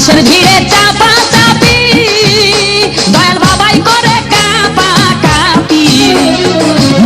মানুষের ভিড়ে চাপা চাপি দয়াল বাবাই করে কাপা কাপি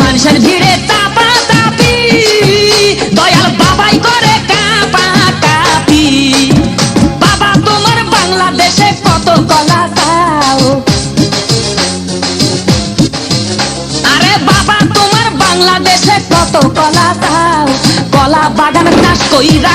মানুষের ভিড়ে চাপা চাপি দয়াল বাবাই করে কাপা কাপি বাবা, তোমার বাংলাদেশে কত কলা চাও আরে বাবা, তোমার বাংলাদেশে কত কলা চাও কলা বাগান চাষ কইরা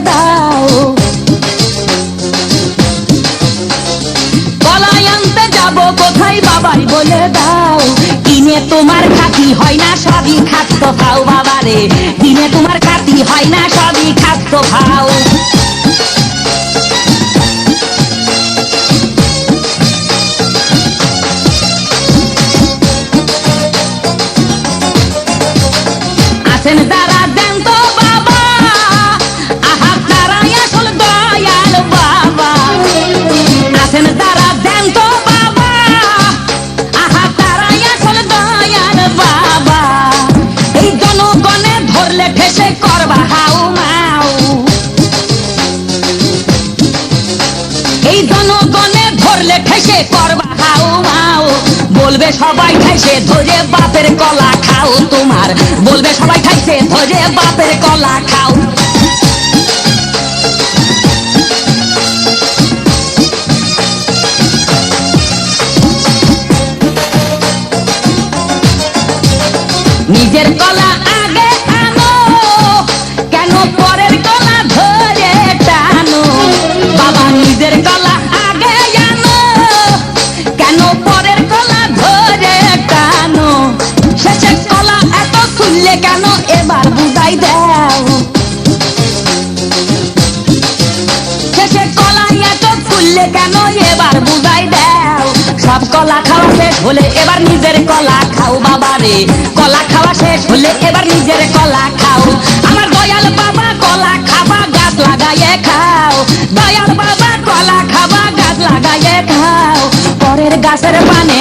দাও। কলাই যাব কোথায় বাবাই বলে দাও। তোমার খাতি হয় না সবই খাদ্য খাও বাবারে। কিনে তোমার খাতি হয় না সবই খাদ্য খাও আছেন যারা এই জনগণে ধরলে ঠেসে করবা হাউ মাউ বলবে সবাই খাইছে ধরে বাপের কলা খাও তোমার। বলবে সবাই খাইছে ধরে বাপের কলা খাও। নিজের কলা এবার বুঝাই দাও। শেষে কলা এত ফুললে কেন এবার বুঝাই দাও? সব কলা খাওয়া শেষ হলে এবার নিজের কলা খাও বাবা রে কলা খাওয়া শেষ হলে এবার নিজের কলা খাও। আমার দয়াল বাবা কলা খাবা গাছ লাগাইয়ে খাও। দয়াল বাবা কলা খাবা গাছ লাগাইয়ে খাও। পরের গাছের পানে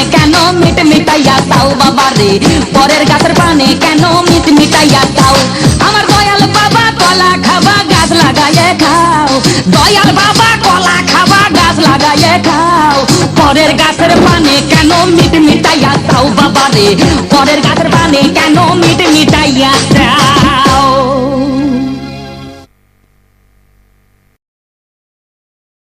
তাও বাবা রে। পরের গাছের পানে কেন মিট মিটাইয়া দাও? আমার দয়াল বাবা কলা খাবা, গাছ লাগাইয়ে খাও। দয়াল বাবা কলা খাবা, গাছ লাগাইয়ে খাও। পরের গাছের পানে কেন মিট মিটাইয়া দাও বাবা রে। পরের গাছের পানে